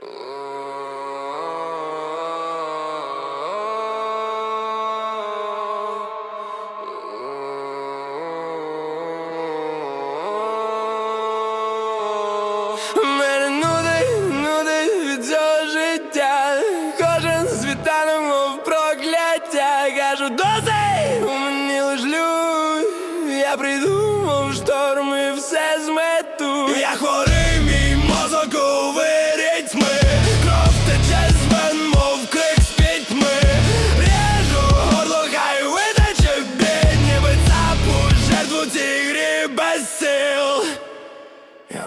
Мене нудить, від цього життя. Кожен світанок, мов прокляття. Кажу, досить, у мені. Я прийду, мов шторм все змету. Я хворий,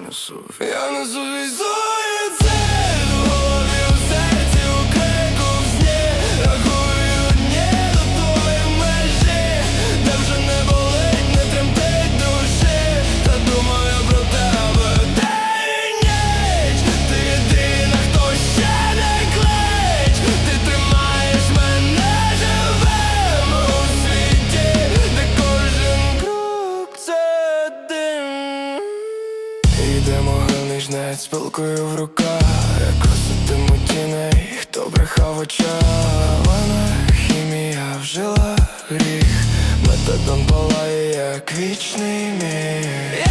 Я несу, я несу свій жнець, пилкою в руках. Як оситиму тіней, хто брехав очах. Вона хімія вжила гріх. Метадон палає, як вічний міг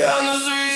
Yalnız bir